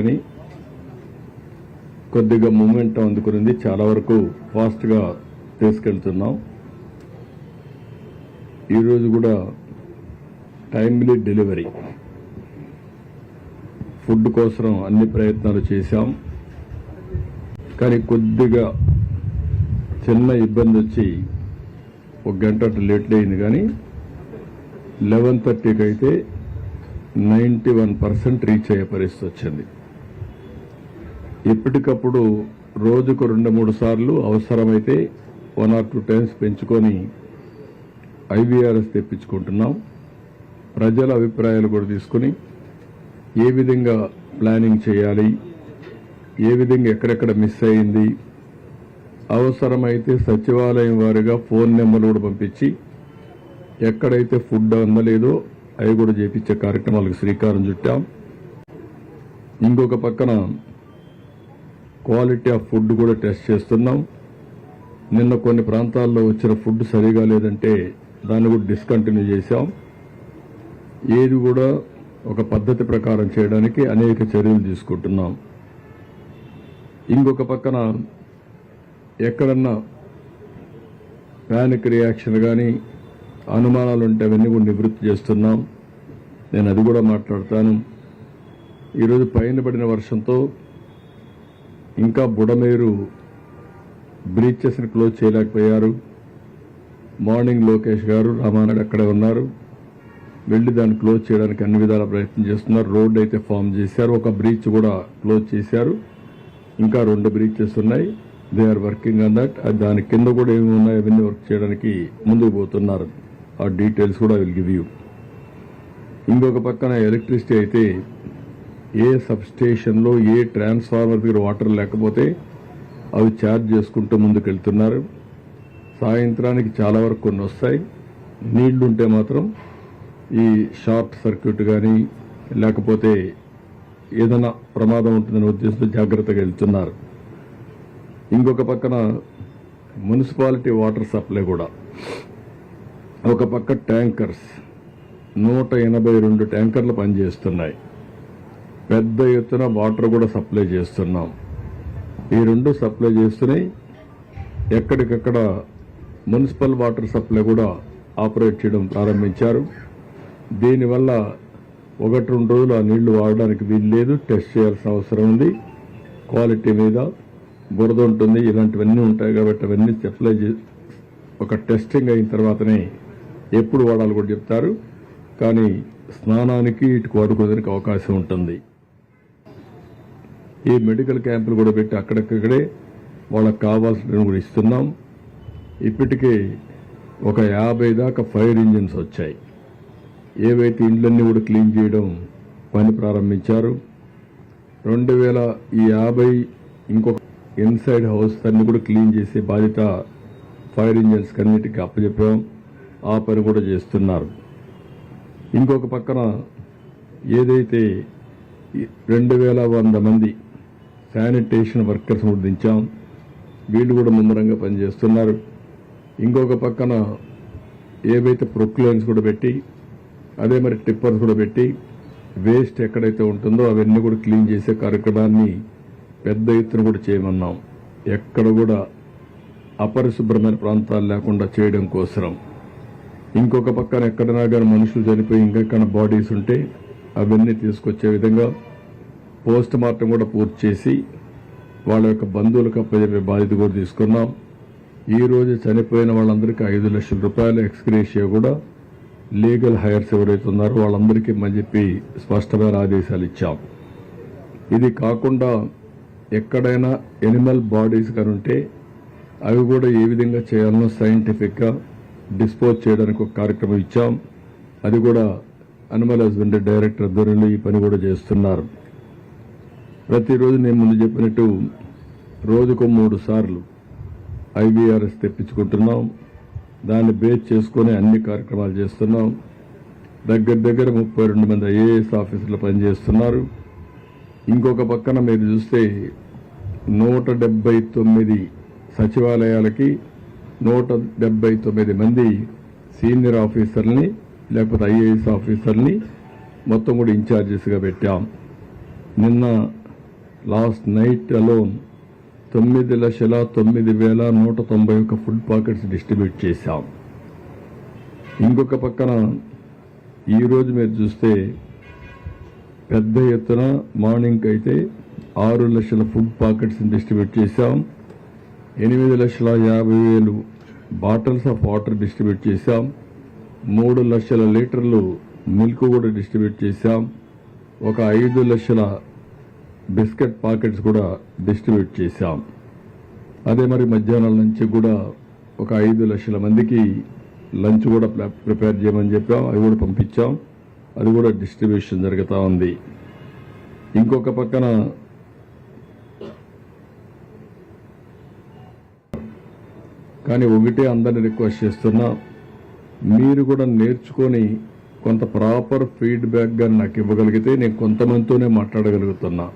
కానీ కొద్దిగా మూమెంట్ అందుకునింది. చాలా వరకు ఫాస్ట్గా తీసుకెళ్తున్నాం. ఈరోజు కూడా టైమ్లీ డెలివరీ ఫుడ్ కోసం అన్ని ప్రయత్నాలు చేశాం. కానీ కొద్దిగా చిన్న ఇబ్బంది వచ్చి ఒక గంట లేట్ అయింది. కానీ లెవెన్ థర్టీకి అయితే నైంటీ వన్ పర్సెంట్ రీచ్ అయ్యే పరిస్థితి వచ్చింది. ఎప్పటికప్పుడు రోజుకు రెండు మూడు సార్లు అవసరమైతే వన్ ఆర్ టూ టైమ్స్ పెంచుకొని ఐవీఆర్ఎస్ తెప్పించుకుంటున్నాం. ప్రజల అభిప్రాయాలు కూడా తీసుకుని ఏ విధంగా ప్లానింగ్ చేయాలి ఏ విధంగా ఎక్కడెక్కడ మిస్ అయింది అవసరమైతే సచివాలయం వారిగా ఫోన్ నెంబర్లు కూడా పంపించి ఎక్కడైతే ఫుడ్ అందలేదో అవి కూడా చేపించే కార్యక్రమాలకు శ్రీకారం చుట్టాం. ఇంకొక పక్కన క్వాలిటీ ఆఫ్ ఫుడ్ కూడా టెస్ట్ చేస్తున్నాం. నిన్న కొన్ని ప్రాంతాల్లో వచ్చిన ఫుడ్ సరిగా లేదంటే దాన్ని కూడా డిస్కంటిన్యూ చేశాం. ఏది కూడా ఒక పద్ధతి ప్రకారం చేయడానికి అనేక చర్యలు తీసుకుంటున్నాం. ఇంకొక పక్కన ఎక్కడన్నా ప్యానిక్ రియాక్షన్ కానీ అనుమానాలు ఉంటే అవన్నీ కూడా నివృత్తి చేస్తున్నాం. నేను అది కూడా మాట్లాడతాను. ఈరోజు పైన పడిన వర్షంతో ఇంకా బుడమేరు బ్రీచెస్ని క్లోజ్ చేయలేకపోయారు. మార్నింగ్ లోకేష్ గారు రామానాయుడు అక్కడే ఉన్నారు. వెళ్ళి దాన్ని క్లోజ్ చేయడానికి అన్ని విధాల ప్రయత్నం చేస్తున్నారు. రోడ్ అయితే ఫామ్ చేశారు. ఒక బ్రీచ్ కూడా క్లోజ్ చేశారు. ఇంకా రెండు బ్రీచెస్ ఉన్నాయి. They are working on that దాని కింద కూడా ఏమి ఉన్నాయి అవన్నీ వర్క్ చేయడానికి ముందుకు పోతున్నారు. ఆ డీటెయిల్స్ కూడా విల్ గివ్ యూ ఇంకొక పక్కన ఎలక్ట్రిసిటీ అయితే ఏ సబ్స్టేషన్లో ఏ ట్రాన్స్ఫార్మర్ దగ్గర వాటర్ లేకపోతే అవి ఛార్జ్ చేసుకుంటూ ముందుకు వెళ్తున్నారు సాయంత్రానికి చాలా వరకు కొన్ని వస్తాయి. నీళ్ళుంటే మాత్రం ఈ షార్ట్ సర్క్యూట్ కానీ లేకపోతే ఏదైనా ప్రమాదం ఉంటుందనే ఉద్దేశంతో జాగ్రత్తగా వెళ్తున్నారు. ఇంకొక పక్కన మున్సిపాలిటీ వాటర్ సప్లై కూడా. ఒక పక్క ట్యాంకర్స్ నూట ఎనభై రెండు ట్యాంకర్లు పనిచేస్తున్నాయి. పెద్ద ఎత్తున వాటర్ కూడా సప్లై చేస్తున్నాం. ఈ రెండు సప్లై చేస్తున్నాయి ఎక్కడికక్కడ మున్సిపల్ వాటర్ సప్లై కూడా ఆపరేట్ చేయడం ప్రారంభించారు. దీనివల్ల ఒకటి రెండు రోజులు ఆ నీళ్ళు వాడడానికి వీలు లేదు టెస్ట్ చేయాల్సిన అవసరం ఉంది. క్వాలిటీ మీద బురద ఉంటుంది. ఇలాంటివన్నీ ఉంటాయి కాబట్టి అవన్నీ సప్లై చే ఒక టెస్టింగ్ అయిన తర్వాతనే ఎప్పుడు వాడాలి కూడా చెప్తారు. కానీ స్నానానికి ఇటు వాడుకోవడానికి అవకాశం ఉంటుంది. ఈ మెడికల్ క్యాంపులు కూడా పెట్టి అక్కడక్కడే వాళ్ళకి కావాల్సిన కూడా ఇస్తున్నాం. ఇప్పటికే ఒక యాభై దాకా ఫైర్ ఇంజిన్స్ వచ్చాయి. ఏవైతే ఇండ్లన్నీ కూడా క్లీన్ చేయడం పని ప్రారంభించారు. రెండు వేల ఈ యాభై ఇంకొక ఇన్సైడ్ హౌస్ అన్ని కూడా క్లీన్ చేసే బాధ్యత ఫైర్ ఇంజిన్స్ అన్నిటికీ అప్పచెప్పాం ఆ పని కూడా చేస్తున్నారు. ఇంకొక పక్కన ఏదైతే రెండు వేల వంద మంది శానిటేషన్ వర్కర్స్ కూడా దించాం. వీళ్ళు కూడా ముమ్మరంగా పనిచేస్తున్నారు. ఇంకొక పక్కన ఏవైతే ప్రొక్లైన్స్ కూడా పెట్టి అదే మరి టిప్పర్స్ కూడా పెట్టి వేస్ట్ ఎక్కడైతే ఉంటుందో అవన్నీ కూడా క్లీన్ చేసే కార్యక్రమాన్ని పెద్ద ఎత్తున కూడా చేయమన్నాం. ఎక్కడ కూడా అపరిశుభ్రమైన ప్రాంతాలు లేకుండా చేయడం కోసరం. ఇంకొక పక్కన ఎక్కడైనా కానీ మనుషులు చనిపోయి ఇంకెక్కడ బాడీస్ ఉంటే అవన్నీ తీసుకొచ్చే విధంగా పోస్ట్ మార్టం కూడా పూర్తి చేసి వాళ్ళ యొక్క బంధువులకు అప్పచెప్పే బాధ్యత కూడా తీసుకున్నాం. ఈ రోజు చనిపోయిన వాళ్ళందరికీ ఐదు లక్షల రూపాయల ఎక్స్గ్రేషియా కూడా లీగల్ హైర్స్ ఎవరైతే ఉన్నారో వాళ్ళందరికీ మని చెప్పి స్పష్టమైన ఆదేశాలు ఇచ్చాం. ఇది కాకుండా ఎక్కడైనా ఎనిమల్ బాడీస్ కానీ ఉంటే అవి కూడా ఏ విధంగా చేయాలనో సైంటిఫిక్గా డిస్పోజ్ చేయడానికి ఒక కార్యక్రమం ఇచ్చాం. అది కూడా అనిమల్ హస్బెండరీ డైరెక్టర్ ఆధ్వర్యంలో ఈ పని కూడా చేస్తున్నారు. ప్రతిరోజు నేను ముందు చెప్పినట్టు రోజుకు మూడు సార్లు ఐవీఆర్ఎస్ తెప్పించుకుంటున్నాం. దాన్ని బేస్ చేసుకుని అన్ని కార్యక్రమాలు చేస్తున్నాం. దగ్గర దగ్గర ముప్పై రెండు మంది ఐఏఎస్ ఆఫీసర్లు పనిచేస్తున్నారు. ఇంకొక పక్కన మీరు చూస్తే నూట డెబ్బై తొమ్మిది సచివాలయాలకి నూట డెబ్బై తొమ్మిది మంది సీనియర్ ఆఫీసర్ని లేకపోతే ఐఏఎస్ ఆఫీసర్ని మొత్తం కూడా ఇన్ఛార్జెస్గా పెట్టాం. నిన్న లాస్ట్ నైట్ అలోన్ తొమ్మిది లక్షల తొమ్మిది వేల నూట తొంభై ఒక్క ఫుడ్ పాకెట్స్ డిస్ట్రిబ్యూట్ చేశాం. ఇంకొక పక్కన ఈరోజు మీరు చూస్తే పెద్ద ఎత్తున మార్నింగ్ అయితే ఆరు లక్షల ఫుడ్ పాకెట్స్ డిస్ట్రిబ్యూట్ చేశాం. ఎనిమిది లక్షల యాభై వేలు బాటిల్స్ ఆఫ్ వాటర్ డిస్ట్రిబ్యూట్ చేశాం. మూడు లక్షల లీటర్లు మిల్క్ కూడా డిస్ట్రిబ్యూట్ చేశాం. ఒక ఐదు లక్షల బిస్కెట్ పాకెట్స్ కూడా డిస్ట్రిబ్యూట్ చేశాం. అదే మరి మధ్యాహ్నం నుంచి కూడా ఒక ఐదు లక్షల మందికి లంచ్ కూడా ప్రిపేర్ చేయమని చెప్పాం. అవి కూడా పంపించాం. అది కూడా డిస్ట్రిబ్యూషన్ జరుగుతూ ఉంది. ఇంకొక పక్కన కానీ ఒకటే అందరిని రిక్వెస్ట్ చేస్తున్నా మీరు కూడా నేర్చుకొని కొంత ప్రాపర్ ఫీడ్బ్యాక్ కానీ నాకు ఇవ్వగలిగితే నేను కొంతమందితోనే మాట్లాడగలుగుతున్నా.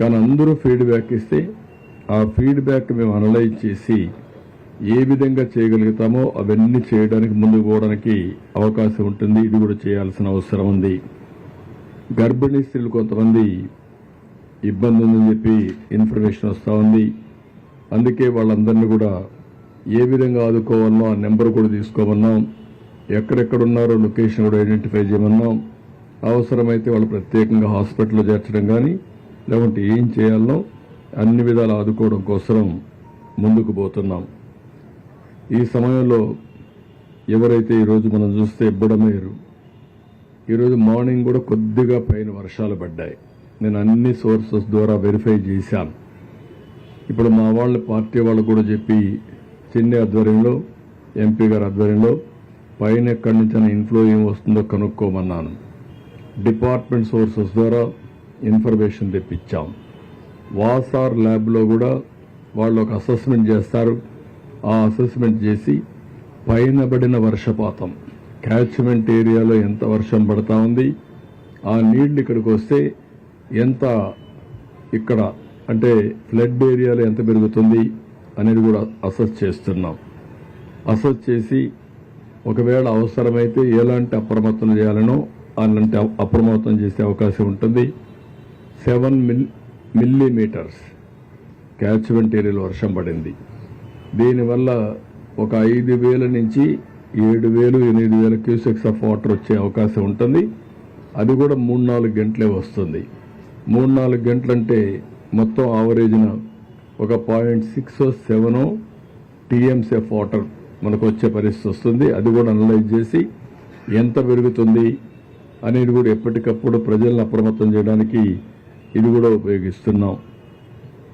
కానీ అందరూ ఫీడ్బ్యాక్ ఇస్తే ఆ ఫీడ్బ్యాక్ మేము అనలైజ్ చేసి ఏ విధంగా చేయగలుగుతామో అవన్నీ చేయడానికి ముందుకు పోవడానికి అవకాశం ఉంటుంది. ఇది కూడా చేయాల్సిన అవసరం ఉంది. గర్భిణీ స్త్రీలు కొంతమంది ఇబ్బంది ఉందని చెప్పి ఇన్ఫర్మేషన్ వస్తూ ఉంది. అందుకే వాళ్ళందరినీ కూడా ఏ విధంగా ఆదుకోవాలనో ఆ నెంబర్ కూడా తీసుకోమన్నాం. ఎక్కడెక్కడున్నారో లొకేషన్ కూడా ఐడెంటిఫై చేయమన్నాం. అవసరమైతే వాళ్ళు ప్రత్యేకంగా హాస్పిటల్లో చేర్చడం కానీ లేకుంటే ఏం చేయాలనో అన్ని విధాలు ఆదుకోవడం కోసం ముందుకు పోతున్నాం. ఈ సమయంలో ఎవరైతే ఈరోజు మనం చూస్తే బుడమేరు ఈరోజు మార్నింగ్ కూడా కొద్దిగా పైన వర్షాలు పడ్డాయి. నేను అన్ని సోర్సెస్ ద్వారా వెరిఫై చేశాను. ఇప్పుడు మా వాళ్ళ పార్టీ వాళ్ళు కూడా చెప్పి చిన్ని ఆధ్వర్యంలో ఎంపీ గారి ఆధ్వర్యంలో పైన ఎక్కడి నుంచి ఇన్ఫ్లో ఏం వస్తుందో కనుక్కోమన్నాను. డిపార్ట్మెంట్ సోర్సెస్ ద్వారా ఇన్ఫర్మేషన్ తెప్పించాం. వాసార్ ల్యాబ్లో కూడా వాళ్ళు ఒక అసెస్మెంట్ చేస్తారు. ఆ అసెస్మెంట్ చేసి పైనబడిన వర్షపాతం క్యాచ్మెంట్ ఏరియాలో ఎంత వర్షం పడతా ఉంది ఆ నీళ్ళు ఇక్కడికి వస్తే ఎంత ఇక్కడ అంటే ఫ్లడ్ ఏరియాలో ఎంత పెరుగుతుంది అనేది కూడా అసెస్ చేస్తున్నాం. అసెస్ చేసి ఒకవేళ అవసరమైతే ఎలాంటి అప్రమత్తం చేయాలనో అలాంటి అప్రమత్తం చేసే అవకాశం ఉంటుంది. Seven mill millimetres. క్యాచ్మెంట్ ఏరియాలో వర్షం పడింది. దీనివల్ల ఒక ఐదు వేల నుంచి ఏడు వేలు ఎనిమిది వేల క్యూసెక్స్ ఆఫ్ వాటర్ వచ్చే అవకాశం ఉంటుంది. అది కూడా మూడు నాలుగు గంటలే వస్తుంది. మూడు నాలుగు గంటలంటే మొత్తం ఆవరేజ్న ఒక point six seven TMC of water మనకు వచ్చే పరిస్థితి వస్తుంది. అది కూడా అనలైజ్ చేసి ఎంత పెరుగుతుంది అనేది కూడా ఎప్పటికప్పుడు ప్రజలను అప్రమత్తం చేయడానికి ఇది కూడా ఉపయోగిస్తున్నాం.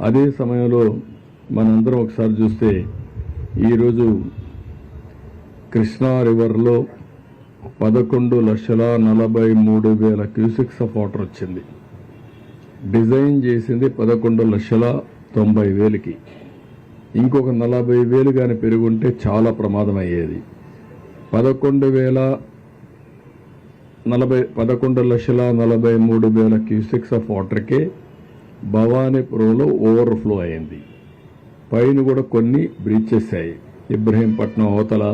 అదే సమయంలో మనందరం ఒకసారి చూస్తే ఈరోజు కృష్ణా రివర్లో పదకొండు లక్షల నలభై మూడు వేల క్యూసెక్స్ ఆఫ్ వాటర్ వచ్చింది. డిజైన్ చేసింది పదకొండు లక్షల తొంభై వేలకి. ఇంకొక నలభై వేలు కానీ పెరుగుంటే చాలా ప్రమాదం అయ్యేది పదకొండు వేల నలభై పదకొండు లక్షల నలభై మూడు వేల క్యూసెక్స్ ఆఫ్ వాటర్కే భవానీపురంలో ఓవర్ఫ్లో అయింది. పైన కూడా కొన్ని బ్రీచెస్ అయ్యాయి ఇబ్రహీంపట్నం అవతల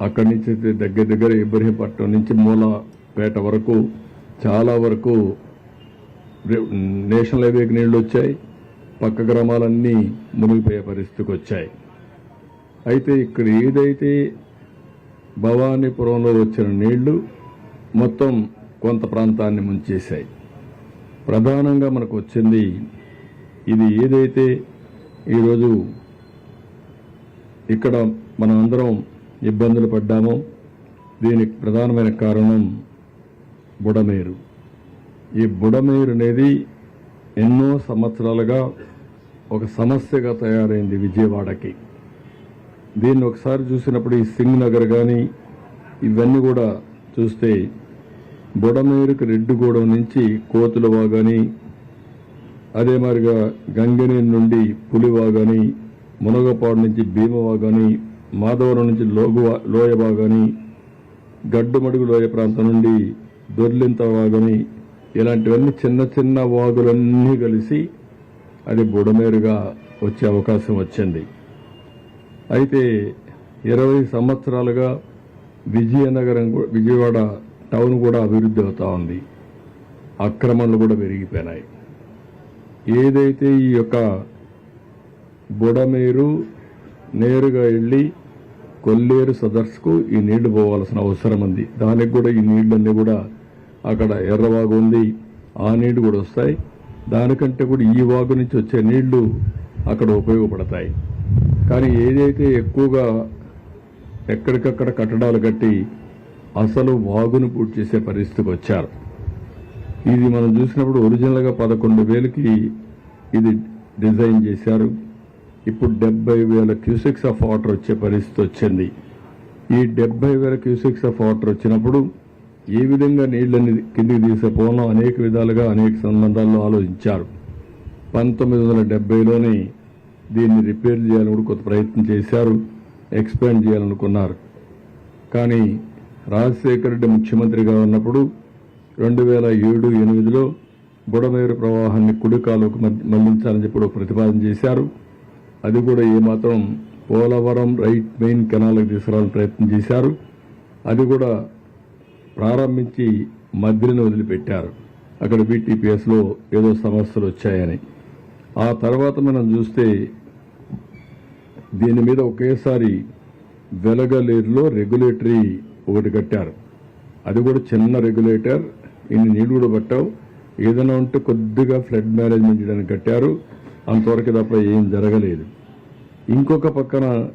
అక్కడి నుంచి దగ్గర దగ్గర ఇబ్రహీంపట్నం నుంచి మూలపేట వరకు చాలా వరకు నేషనల్ హైవేకి నీళ్ళు వచ్చాయి. పక్క గ్రామాలన్నీ మునిగిపోయే పరిస్థితికి వచ్చాయి. అయితే ఇక్కడ ఏదైతే భవానీపురంలో వచ్చిన నీళ్ళు మొత్తం కొంత ప్రాంతాన్ని ముంచేశాయి. ప్రధానంగా మనకు వచ్చింది ఇది ఏదైతే ఈరోజు ఇక్కడ మనం అందరం ఇబ్బందులు పడ్డామో దీనికి ప్రధానమైన కారణం బుడమేరు. ఈ బుడమేరు అనేది ఎన్నో సంవత్సరాలుగా ఒక సమస్యగా తయారైంది విజయవాడకి. దీన్ని ఒకసారి చూసినప్పుడు ఈ సింగ్ నగర్ కానీ ఇవన్నీ కూడా చూస్తే బుడమేరుకు రెడ్డిగూడెం నుంచి కోతులవా అదే మాదిరిగా గంగనేని నుండి పులివా కానీ మునగపాడు నుంచి భీమవా కానీ మాధవరం నుంచి లోగువా లోయవా గడ్డుమడుగు లోయ ప్రాంతం నుండి దొర్లింత వాగని ఇలాంటివన్నీ చిన్న చిన్న వాగులన్నీ కలిసి అది బుడమేరుగా వచ్చే అవకాశం వచ్చింది. అయితే ఇరవై సంవత్సరాలుగా విజయనగరం విజయవాడ టౌన్ కూడా అభివృద్ధి అవుతా ఉంది. అక్రమాలు కూడా పెరిగిపోయినాయి. ఏదైతే ఈ యొక్క బుడమేరు నేరుగా వెళ్ళి కొల్లేరు సదర్స్కు ఈ నీళ్ళు పోవాల్సిన అవసరం ఉంది. దానికి కూడా ఈ నీళ్ళన్నీ కూడా అక్కడ ఎర్రవాగు ఉంది. ఆ నీళ్ళు కూడా వస్తాయి. దానికంటే కూడా ఈ వాగు నుంచి వచ్చే నీళ్ళు అక్కడ ఉపయోగపడతాయి. కానీ ఏదైతే ఎక్కువగా ఎక్కడికక్కడ కట్టడాలు కట్టి అసలు వాగును పూర్తి చేసే పరిస్థితికి వచ్చారు. ఇది మనం చూసినప్పుడు ఒరిజినల్గా పదకొండు వేలకి ఇది డిజైన్ చేశారు. ఇప్పుడు డెబ్బై వేల క్యూసెక్స్ ఆఫ్ వాటర్ వచ్చే పరిస్థితి వచ్చింది. ఈ డెబ్బై వేల క్యూసెక్స్ ఆఫ్ వాటర్ వచ్చినప్పుడు ఏ విధంగా నీళ్ళని కిందికి తీసేపోవడం అనేక విధాలుగా అనేక సందర్భాల్లో ఆలోచించారు. పంతొమ్మిది వందల డెబ్బైలోనే దీన్ని రిపేర్ చేయాలని కూడా కొంత ప్రయత్నం చేశారు. ఎక్స్పాండ్ చేయాలనుకున్నారు. కానీ రాజశేఖర రెడ్డి ముఖ్యమంత్రిగా ఉన్నప్పుడు రెండు వేల ఏడు ఎనిమిదిలో బుడమేరు ప్రవాహాన్ని కుడికాలకు మళ్ళించాలని చెప్పి ఒక ప్రతిపాదన చేశారు. అది కూడా ఏమాత్రం పోలవరం రైట్ మెయిన్ కెనాల్కి తీసుకురావాలని ప్రయత్నం చేశారు. అది కూడా ప్రారంభించి మధ్యలో వదిలిపెట్టారు. అక్కడ బీటీపీఎస్లో ఏదో సమస్యలు వచ్చాయని. ఆ తర్వాత మనం చూస్తే దీని మీద ఒకేసారి వెలగలేరులో రెగ్యులేటరీ ఒకటి కట్టారు. అది కూడా చిన్న రెగ్యులేటర్ ఇన్ని నీళ్ళు కూడా పట్టావు. ఏదైనా ఉంటే కొద్దిగా ఫ్లడ్ మేనేజ్మెంట్ చేయడానికి కట్టారు. అంతవరకు తప్ప ఏం జరగలేదు. ఇంకొక పక్కన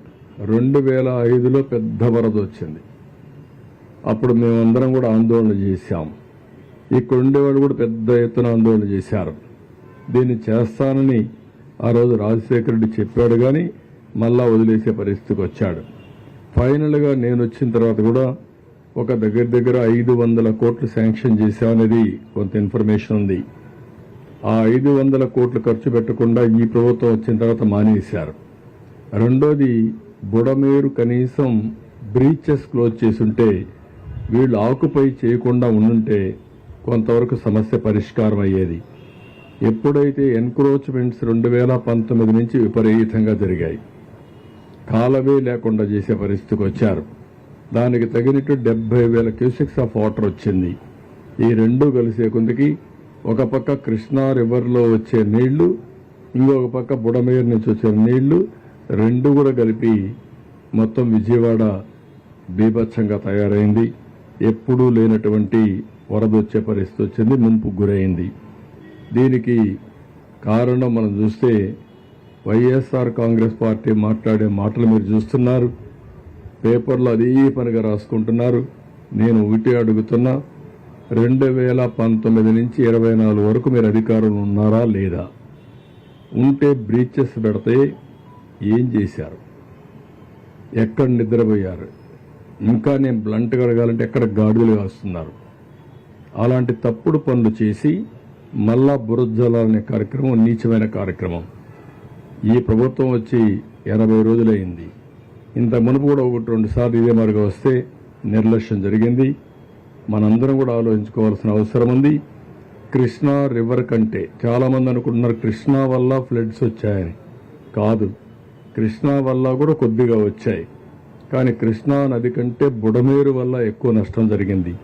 రెండు వేల ఐదులో పెద్ద వరద వచ్చింది. అప్పుడు మేమందరం కూడా ఆందోళన చేశాం ఇక్కడ ఉండేవాళ్ళు కూడా పెద్ద ఎత్తున ఆందోళన చేశారు. దీన్ని చేస్తానని ఆ రోజు రాజశేఖర రెడ్డి చెప్పాడు కానీ మళ్ళా వదిలేసే పరిస్థితికి వచ్చాడు. ఫైనల్గా నేను వచ్చిన తర్వాత కూడా ఒక దగ్గర దగ్గర ఐదు వందల కోట్లు శాంక్షన్ చేశామనేది కొంత ఇన్ఫర్మేషన్ ఉంది. ఆ ఐదు వందల కోట్లు ఖర్చు పెట్టకుండా ఈ ప్రభుత్వం వచ్చిన తర్వాత మానేశారు. రెండోది బుడమేరు కనీసం బ్రీచెస్ క్లోజ్ చేసుంటే వీళ్ళు ఆకుపై చేయకుండా ఉండుంటే కొంతవరకు సమస్య పరిష్కారం అయ్యేది. ఎప్పుడైతే ఎన్క్రోచ్మెంట్స్ రెండు వేల పంతొమ్మిది నుంచి విపరీతంగా జరిగాయి. కాలవే లేకుండా చేసే పరిస్థితికి వచ్చారు. దానికి తగినట్టు డెబ్బై వేల క్యూసెక్స్ ఆఫ్ వాటర్ వచ్చింది. ఈ రెండు కలిసే కొందికి ఒక పక్క కృష్ణా రివర్లో వచ్చే నీళ్ళు ఇంకొక పక్క బుడమేరు నుంచి వచ్చే నీళ్ళు రెండు కూడా కలిపి మొత్తం విజయవాడ బీభత్సంగా తయారైంది. ఎప్పుడూ లేనటువంటి వరద వచ్చే పరిస్థితి వచ్చింది ముంపు గురైంది. దీనికి కారణం మనం చూస్తే వైఎస్ఆర్ కాంగ్రెస్ పార్టీ మాట్లాడే మాటలు మీరు చూస్తున్నారు. పేపర్లో అదే పనిగా రాసుకుంటున్నారు. నేను ఒకటి అడుగుతున్నా రెండు వేల పంతొమ్మిది నుంచి ఇరవై నాలుగు వరకు మీరు అధికారంలో ఉన్నారా లేదా? ఉంటే బ్రీచెస్ పెడితే ఏం చేశారు? ఎక్కడ నిద్రపోయారు? ఇంకా నేను బ్లంట్గా అడగాలంటే ఎక్కడ గాడులు కాస్తున్నారు? అలాంటి తప్పుడు పనులు చేసి మళ్ళా బురజలాలనే కార్యక్రమం నీచమైన కార్యక్రమం. ఈ ప్రభుత్వం వచ్చి ఎనభై రోజులైంది. ఇంత మునుపు కూడా ఒకటి రెండు సార్లు ఇదే మరుగు వస్తే నిర్లక్ష్యం జరిగింది. మనందరం కూడా ఆలోచించుకోవాల్సిన అవసరం ఉంది. కృష్ణా రివర్ కంటే చాలామంది అనుకుంటున్నారు కృష్ణా వల్ల ఫ్లడ్స్ వచ్చాయని. కాదు కృష్ణా వల్ల కూడా కొద్దిగా వచ్చాయి. కానీ కృష్ణా నది కంటే బుడమేరు వల్ల ఎక్కువ నష్టం జరిగింది.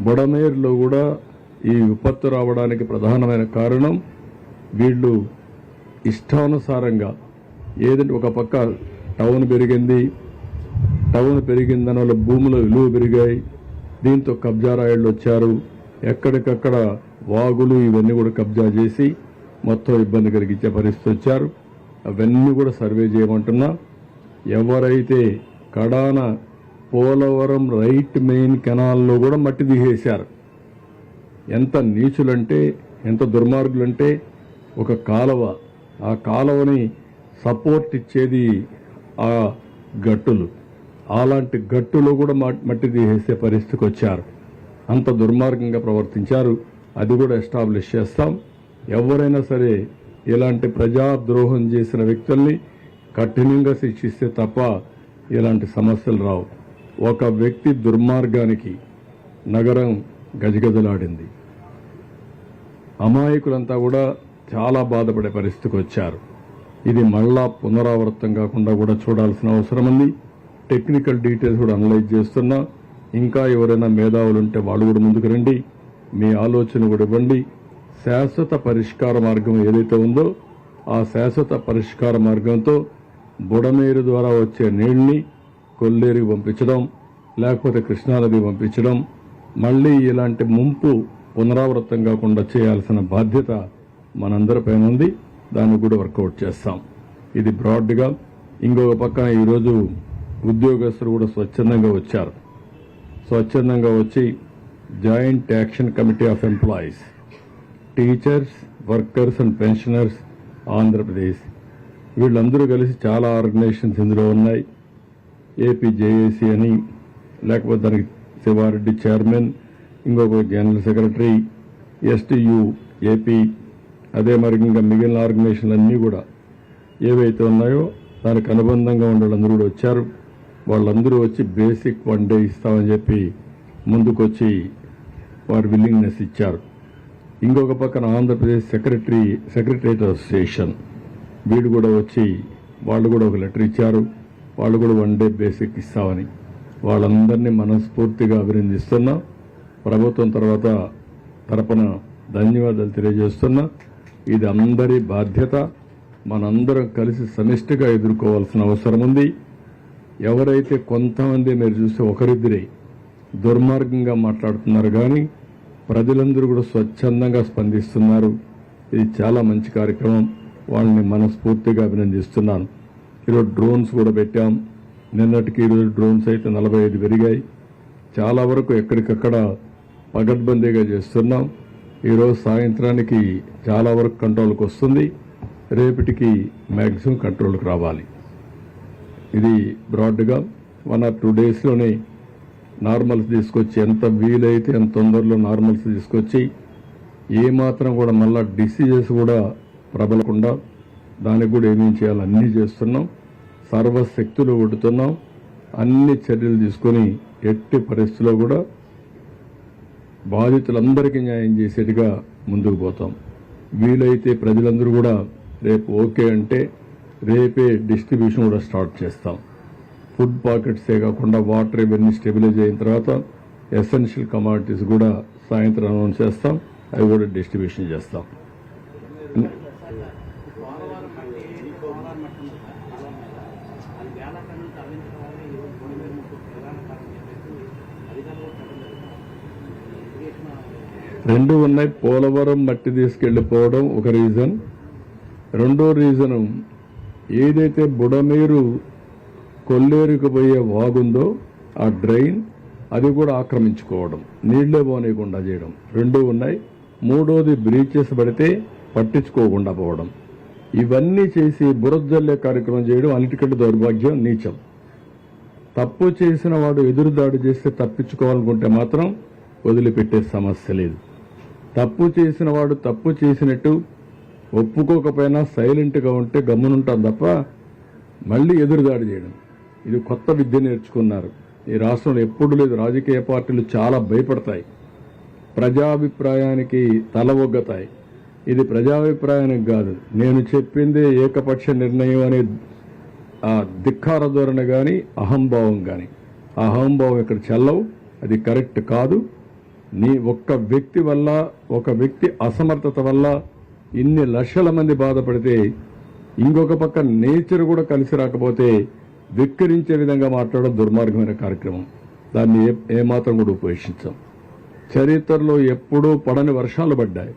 బుడమేరులో కూడా ఈ విపత్తు రావడానికి ప్రధానమైన కారణం వీళ్ళు ఇష్టానుసారంగా ఏదంటే ఒక పక్క టౌన్ పెరిగింది టౌన్ పెరిగిన దానివల్ల భూముల విలువ పెరిగాయి దీంతో కబ్జా రాయళ్ళు వచ్చారు. ఎక్కడికక్కడ వాగులు ఇవన్నీ కూడా కబ్జా చేసి మొత్తం ఇబ్బంది కలిగించే పరిస్థితి వచ్చారు. అవన్నీ కూడా సర్వే చేయమంటున్నా ఎవరైతే కడాన పోలవరం రైట్ మెయిన్ కెనాల్లో కూడా మట్టి దిగేశారు ఎంత నీచులంటే ఎంత దుర్మార్గులంటే ఒక కాలువ ఆ కాలువని సపోర్ట్ ఇచ్చేది ఆ గట్టులు. అలాంటి గట్టులో కూడా మట్టి తీసేసే పరిస్థితికి వచ్చారు. అంత దుర్మార్గంగా ప్రవర్తించారు. అది కూడా ఎస్టాబ్లిష్ చేస్తాం. ఎవరైనా సరే ఇలాంటి ప్రజాద్రోహం చేసిన వ్యక్తుల్ని కఠినంగా శిక్షిస్తే తప్ప ఇలాంటి సమస్యలు రావు. ఒక వ్యక్తి దుర్మార్గానికి నగరం గజగజలాడింది. అమాయకులంతా కూడా చాలా బాధపడే పరిస్థితికి వచ్చారు. ఇది మళ్ళా పునరావృతం కాకుండా కూడా చూడాల్సిన అవసరం ఉంది టెక్నికల్ డీటెయిల్స్ కూడా అనలైజ్ చేస్తున్నా. ఇంకా ఎవరైనా మేధావులు ఉంటే వాళ్ళు కూడా ముందుకు రండి. మీ ఆలోచన కూడా ఇవ్వండి. శాశ్వత పరిష్కార మార్గం ఏదైతే ఉందో ఆ శాశ్వత పరిష్కార మార్గంతో బుడమేరు ద్వారా వచ్చే నీళ్ళని కొల్లేరుకి పంపించడం లేకపోతే కృష్ణానది పంపించడం మళ్ళీ ఇలాంటి ముంపు పునరావృతం కాకుండా చేయాల్సిన బాధ్యత మనందరిపైన ఉంది. దాన్ని కూడా వర్కౌట్ చేస్తాం. ఇది బ్రాడ్గా ఇంకొక పక్కన ఈరోజు ఉద్యోగస్తులు కూడా స్వచ్ఛందంగా వచ్చారు. స్వచ్ఛందంగా వచ్చి joint action committee of employees teachers workers and pensioners Andhra Pradesh. వీళ్ళందరూ కలిసి చాలా ఆర్గనైజేషన్స్ ఇందులో ఉన్నాయి. ఏపీ జేఏసీ అని లేకపోతే దానికి శివారెడ్డి చైర్మన్ ఇంకొక జనరల్ సెక్రటరీ ఎస్టీయు ఏపీ అదే మరి ఇంకా మిగిలిన ఆర్గనైజేషన్లు అన్నీ కూడా ఏవైతే ఉన్నాయో దానికి అనుబంధంగా ఉండే వాళ్ళందరూ కూడా వచ్చారు. వాళ్ళందరూ వచ్చి బేసిక్ వన్ డే ఇస్తామని చెప్పి ముందుకొచ్చి వారు విల్లింగ్నెస్ ఇచ్చారు. ఇంకొక పక్కన ఆంధ్రప్రదేశ్ సెక్రటరీ సెక్రటరేట్ అసోసియేషన్. వీడు కూడా వచ్చి వాళ్ళు కూడా ఒక లెటర్ ఇచ్చారు. వాళ్ళు కూడా వన్ డే బేసిక్ ఇస్తామని. వాళ్ళందరినీ మనస్ఫూర్తిగా అభినందిస్తున్నా. ప్రభుత్వం తర్వాత తరపున ధన్యవాదాలు తెలియజేస్తున్నా. ఇది అందరి బాధ్యత. మనందరం కలిసి సమిష్టిగా ఎదుర్కోవాల్సిన అవసరం ఉంది. ఎవరైతే కొంతమంది మీరు చూస్తే ఒకరిద్దరే దుర్మార్గంగా మాట్లాడుతున్నారు కానీ ప్రజలందరూ కూడా స్వచ్ఛందంగా స్పందిస్తున్నారు. ఇది చాలా మంచి కార్యక్రమం. వాళ్ళని మనస్ఫూర్తిగా అభినందిస్తున్నాను. ఈరోజు డ్రోన్స్ కూడా పెట్టాం. నిన్నటికి ఈరోజు డ్రోన్స్ అయితే నలభై ఐదు పెరిగాయి. చాలా వరకు ఎక్కడికక్కడ పగడ్బందీగా చేస్తున్నాం. ఈరోజు సాయంత్రానికి చాలా వరకు కంట్రోల్కి వస్తుంది. రేపటికి మ్యాక్సిమం కంట్రోల్కి రావాలి. ఇది బ్రాడ్గా వన్ ఆర్ టూ డేస్లోనే నార్మల్స్ తీసుకొచ్చి ఎంత వీలైతే ఎంత తొందరలో నార్మల్స్ తీసుకొచ్చి ఏమాత్రం కూడా మళ్ళా డిసీజెస్ కూడా ప్రబలకుండా దానికి కూడా ఏమేం చేయాలో అన్నీ చేస్తున్నాం. సర్వశక్తులు కొడుతున్నాం. అన్ని చర్యలు తీసుకొని ఎట్టి పరిస్థితుల్లో కూడా బాధితులందరికీ న్యాయం చేసేట్టుగా ముందుకు పోతాం. వీలైతే ప్రజలందరూ కూడా రేపు ఓకే అంటే రేపే డిస్ట్రిబ్యూషన్ కూడా స్టార్ట్ చేస్తాం. ఫుడ్ పాకెట్సే కాకుండా వాటర్ ఇవన్నీ స్టెబిలైజ్ అయిన తర్వాత ఎసెన్షియల్ కమాడిటీస్ కూడా సాయంత్రం అనౌన్స్ చేస్తాం. అవి కూడా డిస్ట్రిబ్యూషన్ చేస్తాం పోలవరం మట్టి పోలవరం మట్టి ఉంది సార్ కాలువ మీద అది వేల టన్నులు తరలించడం వల్ల ఈ రోజు భూమి మీద ముప్పు ప్రధాన కారణం చెప్పేసి అధికారులు కూడా చెప్పడం జరుగుతుంది ఇరిగేషన్ రెండు ఉన్నాయి. పోలవరం మట్టి తీసుకెళ్ళిపోవడం ఒక రీజన్ రెండో రీజను ఏదైతే బుడమేరు కొల్లేరుకు పోయే వాగుందో ఆ డ్రైన్ అది కూడా ఆక్రమించుకోవడం. నీళ్ళే పోనీయకుండా చేయడం. రెండు ఉన్నాయి. మూడోది బ్రీచెస్ పడితే పట్టించుకోకుండా పోవడం. ఇవన్నీ చేసి బురదల్లే కార్యక్రమం చేయడం అన్నిటికంటే దౌర్భాగ్యం నీచం. తప్పు చేసిన వాడు ఎదురుదాడి చేస్తే తప్పించుకోవాలనుకుంటే మాత్రం వదిలిపెట్టే సమస్య లేదు. తప్పు చేసిన వాడు తప్పు చేసినట్టు ఒప్పుకోకపోయినా సైలెంట్గా ఉంటే గమ్మునుంటాం తప్ప మళ్ళీ ఎదురుదాడి చేయడం. ఇది కొత్త విద్య నేర్చుకున్నారు. ఈ రాష్ట్రంలో ఎప్పుడు లేదు. రాజకీయ పార్టీలు చాలా భయపడతాయి. ప్రజాభిప్రాయానికి తల ఒగ్గతాయి. ఇది ప్రజాభిప్రాయానికి కాదు. నేను చెప్పింది ఏకపక్ష నిర్ణయం అనే ధిక్కార ధోరణి కానీ అహంభావం కానీ అహంభావం ఇక్కడ చెల్లవు అది కరెక్ట్ కాదు. నీ ఒక్క వ్యక్తి వల్ల ఒక వ్యక్తి అసమర్థత వల్ల ఇన్ని లక్షల మంది బాధపడితే ఇంకొక పక్క నేచర్ కూడా కలిసి రాకపోతే విక్కరించే విధంగా మాట్లాడడం దుర్మార్గమైన కార్యక్రమం. దాన్ని ఏ ఏమాత్రం కూడా ఉపేక్షించాం. చరిత్రలో ఎప్పుడూ పడని వర్షాలు పడ్డాయి.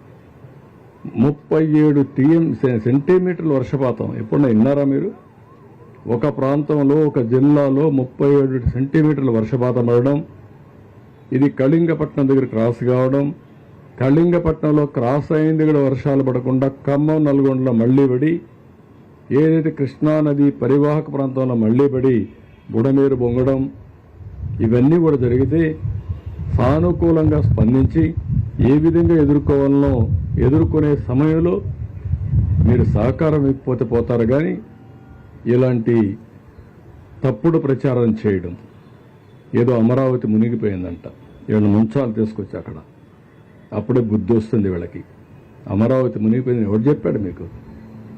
ముప్పై ఏడు టీఎం సెంటీమీటర్ల వర్షపాతం. ఎప్పుడన్నా విన్నారా మీరు? ఒక ప్రాంతంలో ఒక జిల్లాలో ముప్పై ఏడు సెంటీమీటర్ల వర్షపాతం పడడం ఇది కళింగపట్నం దగ్గర క్రాస్ కావడం కళింగపట్నంలో క్రాస్ అయింది కూడా వర్షాలు పడకుండా ఖమ్మం నల్గొండలో మళ్ళీ పడి ఏదైతే కృష్ణానది పరివాహక ప్రాంతంలో మళ్ళీ పడి బుడమేరు బొంగడం ఇవన్నీ కూడా జరిగితే సానుకూలంగా స్పందించి ఏ విధంగా ఎదుర్కోవాలనో ఎదుర్కొనే సమయంలో మీరు సహకారం ఇవ్వకపోతే పోతారు కానీ ఇలాంటి తప్పుడు ప్రచారం చేయడం. ఏదో అమరావతి మునిగిపోయిందంట. వీళ్ళ ముంచాలు తీసుకొచ్చి అక్కడ. అప్పుడే బుద్ధి వస్తుంది వీళ్ళకి. అమరావతి మునిగిపోయింది ఎవరు చెప్పాడు మీకు?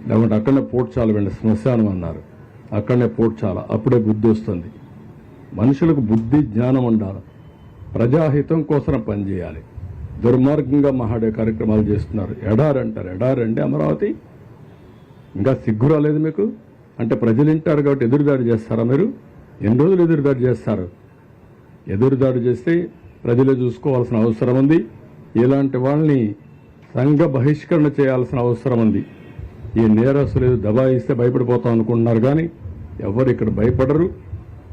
లేకుంటే అక్కడనే పోడ్చాల వీళ్ళ శ్మశానం అన్నారు. అక్కడనే పోడ్చాల. అప్పుడే బుద్ధి వస్తుంది. మనుషులకు బుద్ధి జ్ఞానం ఉండాలి. ప్రజాహితం కోసం పనిచేయాలి దుర్మార్గంగా మహాడే కార్యక్రమాలు చేస్తున్నారు. ఎడారి అంటారు ఎడారి అమరావతి? ఇంకా సిగ్గు రాలేదు మీకు? అంటే ప్రజలు వింటారు కాబట్టి ఎదురుదాడి చేస్తారా మీరు? ఎన్ని రోజులు ఎదురుదాడి చేస్తారు? ఎదురుదాడి చేస్తే ప్రజలు చూసుకోవాల్సిన అవసరం ఉంది. ఇలాంటి వాళ్ళని సంఘ బహిష్కరణ చేయాల్సిన అవసరం ఉంది. ఈ నేరస్తులు ఏదో దబాయిస్తే భయపడిపోతాం అనుకుంటున్నారు కానీ ఎవరు ఇక్కడ భయపడరు.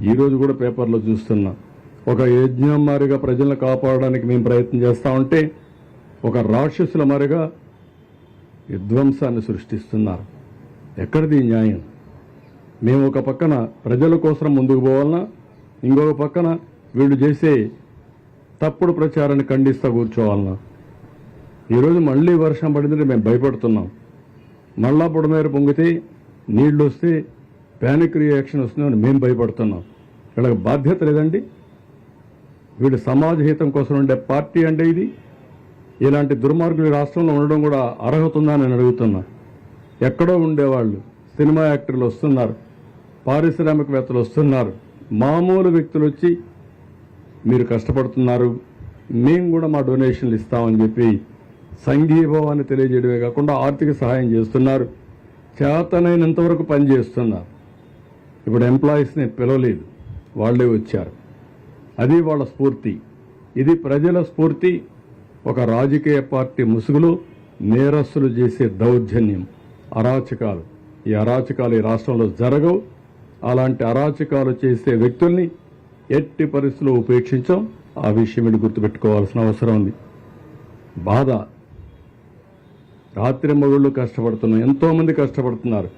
ఈరోజు కూడా పేపర్లో చూస్తున్నా. ఒక యజ్ఞం మారిగా ప్రజలను కాపాడడానికి మేము ప్రయత్నం చేస్తూ ఉంటే ఒక రాక్షసుల మారిగా విధ్వంసాన్ని సృష్టిస్తున్నారు. ఎక్కడిది న్యాయం? మేము ఒక పక్కన ప్రజల కోసం ముందుకు పోవాలన్నా ఇంకొక పక్కన వీళ్ళు చేసే తప్పుడు ప్రచారాన్ని ఖండిస్తూ కూర్చోవాలన్నా. ఈరోజు మళ్ళీ వర్షం పడిందంటే మేము భయపడుతున్నాం. మళ్ళా బుడమేర పొంగితే నీళ్ళు వస్తే ప్యానిక్ రియాక్షన్ వస్తుందని మేము భయపడుతున్నాం. వీళ్ళకి బాధ్యత లేదండి. వీడు సమాజ హితం కోసం ఉండే పార్టీ అంటే ఇది. ఇలాంటి దుర్మార్గులు రాష్ట్రంలో ఉండడం కూడా అర్హత ఉందా అని నేను అడుగుతున్నా. ఎక్కడో ఉండేవాళ్ళు సినిమా యాక్టర్లు వస్తున్నారు పారిశ్రామికవేత్తలు వస్తున్నారు మామూలు వ్యక్తులు వచ్చి మీరు కష్టపడుతున్నారు మేము కూడా మా డొనేషన్లు ఇస్తామని చెప్పి సంఘీభావాన్ని తెలియజేయడమే కాకుండా ఆర్థిక సహాయం చేస్తున్నారు. చేతనైనంత వరకు పనిచేస్తున్నారు ఇప్పుడు ఎంప్లాయీస్ని పిలవలేదు. వాళ్ళే వచ్చారు. అది వాళ్ళ స్ఫూర్తి. ఇది ప్రజల స్ఫూర్తి. ఒక రాజకీయ పార్టీ ముసుగులో నేరస్తులు చేసే దౌర్జన్యం. అరాచకాలు. ఈ అరాచకాలు ఈ రాష్ట్రంలో జరగవు. అలాంటి అరాచకాలు చేసే వ్యక్తుల్ని ఎట్టి పరిస్థితుల్లో ఉపేక్షించాం. ఆ విషయం వెళ్ళి గుర్తుపెట్టుకోవాల్సిన అవసరం ఉంది. బాధ. రాత్రి మగుళ్ళు కష్టపడుతున్నాం ఎంతోమంది కష్టపడుతున్నారు.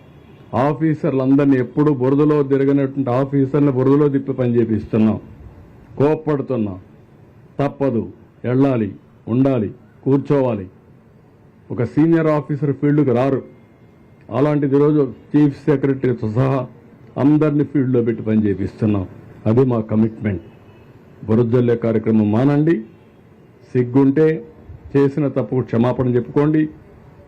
ఆఫీసర్లందరినీ ఎప్పుడు బురదలో తిరగనటువంటి ఆఫీసర్ని బురదలో తిప్పి పని చేపిస్తున్నాం. కోప్పడుతున్నాం. తప్పదు. వెళ్ళాలి. ఉండాలి. కూర్చోవాలి. ఒక సీనియర్ ఆఫీసర్ ఫీల్డ్కి రారు. అలాంటిది రోజు చీఫ్ సెక్రటరీతో సహా అందరినీ ఫీల్డ్లో పెట్టి పని చేపిస్తున్నాం. అది మా కమిట్మెంట్. బురదల్లే కార్యక్రమం మానండి. సిగ్గుంటే చేసిన తప్పుకు క్షమాపణ చెప్పుకోండి.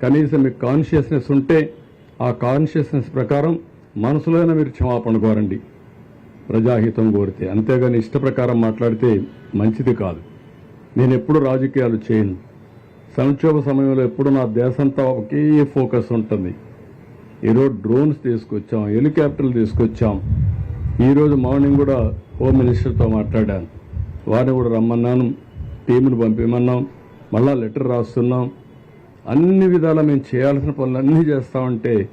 కనీసం మీకు కాన్షియస్నెస్ ఉంటే ఆ కాన్షియస్నెస్ ప్రకారం మనసులోనే మీరు క్షమాపణ కోరండి. ప్రజాహితం కోరితే అంతేగాని ఇష్ట ప్రకారం మాట్లాడితే మంచిది కాదు. నేను ఎప్పుడు రాజకీయాలు చేయను. సంక్షోభ సమయంలో ఎప్పుడు నా దేశంతా ఒకే ఫోకస్ ఉంటుంది. ఈరోజు డ్రోన్స్ తీసుకొచ్చాం హెలికాప్టర్లు తీసుకొచ్చాం. ఈరోజు మార్నింగ్ కూడా హోమ్ మినిస్టర్తో మాట్లాడాను. వారిని కూడా రమ్మన్నాను. టీమును పంపిమన్నాం. మళ్ళా లెటర్ రాస్తున్నాం. అన్ని విధాలా మేము చేయాల్సిన పనులన్నీ చేస్తామంటే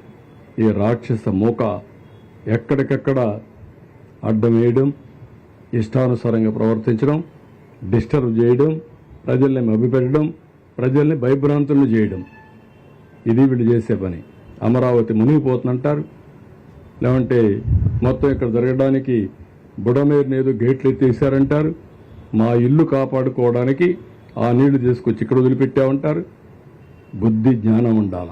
ఈ రాక్షస మూక ఎక్కడికెక్కడ అడ్డం వేయడం ఇష్టానుసారంగా ప్రవర్తించడం డిస్టర్బ్ చేయడం ప్రజల్ని మభ్యపెట్టడం ప్రజల్ని భయభ్రాంతులను చేయడం. ఇది వీళ్ళు చేసే పని. అమరావతి మునిగిపోతుందంటారు. లేవంటే మొత్తం ఇక్కడ జరగడానికి బుడమేరుని నేదు గేట్లు ఎత్తేసారంటారు మా ఇల్లు కాపాడుకోవడానికి ఆ నీళ్ళు తీసుకొచ్చి ఇక్కడ వదిలిపెట్టామంటారు. బుద్ధి జ్ఞానం ఉండాలి?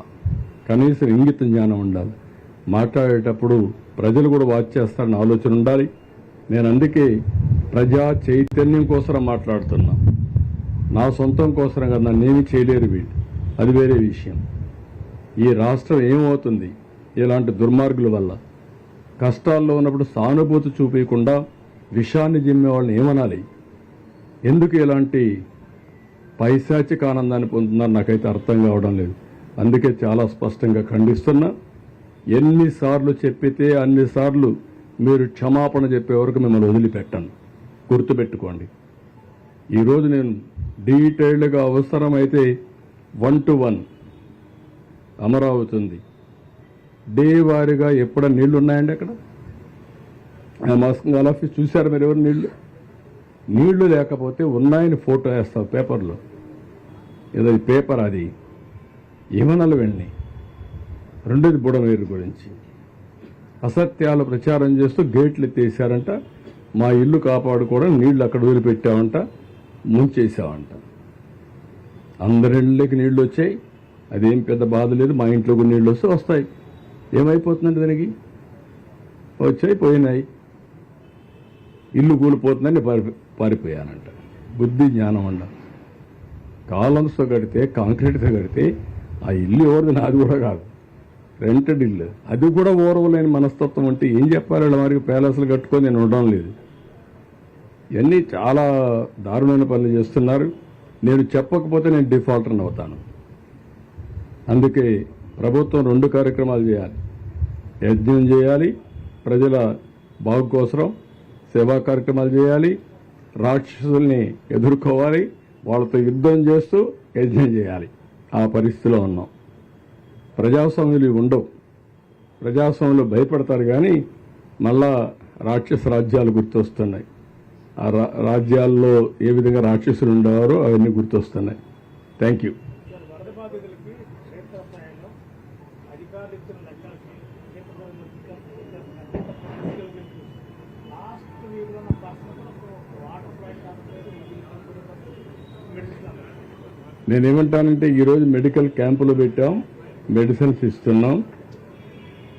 కనీసం ఇంగిత జ్ఞానం ఉండాలి. మాట్లాడేటప్పుడు ప్రజలు కూడా వాచ్ చేస్తారని ఆలోచన ఉండాలి. నేను అందుకే ప్రజా చైతన్యం కోసం మాట్లాడుతున్నా. నా సొంతం కోసం కదా నన్నేమి చేయలేరు వీళ్ళు. అది వేరే విషయం. ఈ రాష్ట్రం ఏమవుతుంది? ఇలాంటి దుర్మార్గుల వల్ల. కష్టాల్లో ఉన్నప్పుడు సానుభూతి చూపించకుండా విషాన్ని జిమ్మే వాళ్ళని ఏమనాలి? ఎందుకు ఇలాంటి పైశాచిక ఆనందాన్ని పొందుతున్నారు నాకైతే అర్థం కావడం లేదు. అందుకే చాలా స్పష్టంగా ఖండిస్తున్నా ఎన్నిసార్లు చెప్పితే అన్నిసార్లు మీరు క్షమాపణ చెప్పే వరకు మిమ్మల్ని వదిలిపెట్టండి గుర్తుపెట్టుకోండి. ఈరోజు నేను డీటెయిల్డ్గా అవసరమైతే వన్ టు వన్ అమరావతి ఉంది. డే వారీగా ఎప్పుడ నీళ్ళు ఉన్నాయండి అక్కడ? ఆ ఆఫీస్ చూశారు మీరు ఎవరు నీళ్ళు? నీళ్ళు లేకపోతే ఉన్నాయని ఫోటో వేస్తావు పేపర్లో. ఏదో పేపర్ అది. ఏమనాలి వెళ్ళి రెండోది బుడమేరు గురించి. అసత్యాలు ప్రచారం చేస్తూ గేట్లు ఎత్తేసారంట మా ఇల్లు కాపాడుకోవడం నీళ్ళు అక్కడ వదిలిపెట్టామంట ముంచేసామంట అందరిళ్ళకి నీళ్ళు వచ్చాయి అదేం పెద్ద బాధ లేదు. మా ఇంట్లోకి నీళ్ళు వస్తే వస్తాయి. ఏమైపోతుందండి దానికి? వచ్చాయి పోయినాయి. ఇల్లు కూలిపోతుందని పారి పారిపోయానంట. బుద్ధి జ్ఞానం అండ కాలమ్స్తో కడితే కాంక్రీట్తో కడితే ఆ ఇల్లు ఎవరిది? నాది కూడా కాదు. రెంటెడ్ ఇల్లు. అది కూడా ఓర్వలేని మనస్తత్వం అంటే ఏం చెప్పాలి మరి ప్యాలెస్లు కట్టుకొని నేను ఉండడం లేదు. ఇవన్నీ చాలా దారుణమైన పనులు చేస్తున్నారు. నేను చెప్పకపోతే నేను డిఫాల్టర్ని అవుతాను. అందుకే ప్రభుత్వం రెండు కార్యక్రమాలు చేయాలి. యజ్ఞం చేయాలి ప్రజల బాగు కోసం సేవా కార్యక్రమాలు చేయాలి రాక్షసుల్ని ఎదుర్కోవాలి వాళ్ళతో యుద్ధం చేస్తూ యజ్ఞం చేయాలి. ఆ పరిస్థితిలో ఉన్నాం. ప్రజాస్వామ్యులు ఇవి ఉండవు. ప్రజాస్వామ్యులు భయపడతారు కానీ మళ్ళా రాక్షస రాజ్యాలు గుర్తొస్తున్నాయి. ఆ రా- రాజ్యాల్లో ఏ విధంగా రాక్షసులు ఉండేవారో అవన్నీ గుర్తొస్తున్నాయి. థ్యాంక్ యూ సార్ వరద బాధితులకి క్షేత్రస్థాయిలో అధికారులు ఇచ్చిన లెక్కలకి లాస్ట్ వీక్లో నా పర్సన్ కూడా వాటర్ ఫ్లైట్ కాకపోతే మెడిసిన్ నేనేమంటానంటే ఈరోజు మెడికల్ క్యాంపులు పెట్టాం మెడిసిన్స్ ఇస్తున్నాం.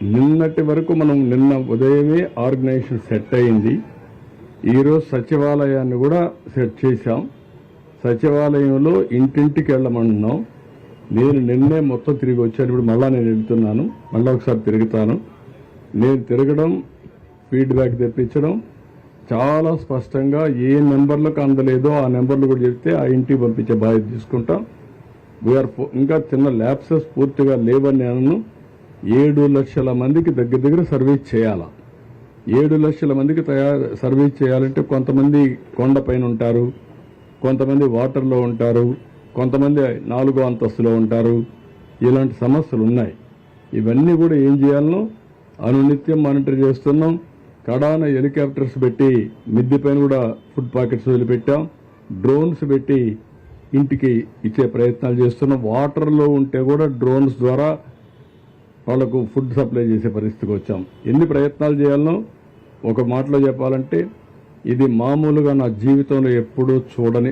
నిన్నటి వరకు మనం నిన్న ఉదయమే ఆర్గనైజేషన్ సెట్ అయింది. ఈరోజు సచివాలయాన్ని కూడా సెట్ చేశాం. సచివాలయంలో ఇంటింటికి వెళ్ళమంటున్నాం నేను నిన్నే మొత్తం తిరిగి వచ్చాను. ఇప్పుడు మళ్ళా నేను వెళ్తున్నాను. మళ్ళీ ఒకసారి తిరుగుతాను. నేను తిరగడం ఫీడ్బ్యాక్ తెప్పించడం చాలా స్పష్టంగా ఏ నెంబర్లకు అందలేదో ఆ నెంబర్లు కూడా చెప్తే ఆ ఇంటికి పంపించే బాధ్యత తీసుకుంటాం. వీఆర్ ఇంకా చిన్న ల్యాబ్సెస్ పూర్తిగా లేవని నేను ఏడు లక్షల మందికి దగ్గర దగ్గర సర్వీస్ చేయాలా. ఏడు లక్షల మందికి తయారు సర్వీస్ చేయాలంటే కొంతమంది కొండపైన ఉంటారు కొంతమంది వాటర్లో ఉంటారు కొంతమంది నాలుగో అంతస్తులో ఉంటారు. ఇలాంటి సమస్యలు ఉన్నాయి. ఇవన్నీ కూడా ఏం చేయాలనో అనునిత్యం మానిటర్ చేస్తున్నాం. కడాన హెలికాప్టర్స్ పెట్టి మిద్దె పైన కూడా ఫుడ్ ప్యాకెట్స్ వదిలిపెట్టాం. డ్రోన్స్ పెట్టి ఇంటికి ఇచ్చే ప్రయత్నాలు చేస్తున్నాం. వాటర్లో ఉంటే కూడా డ్రోన్స్ ద్వారా వాళ్ళకు ఫుడ్ సప్లై చేసే పరిస్థితికి వచ్చాం. ఎన్ని ప్రయత్నాలు చేయాలనో ఒక మాటలో చెప్పాలంటే ఇది మామూలుగా నా జీవితంలో ఎప్పుడూ చూడని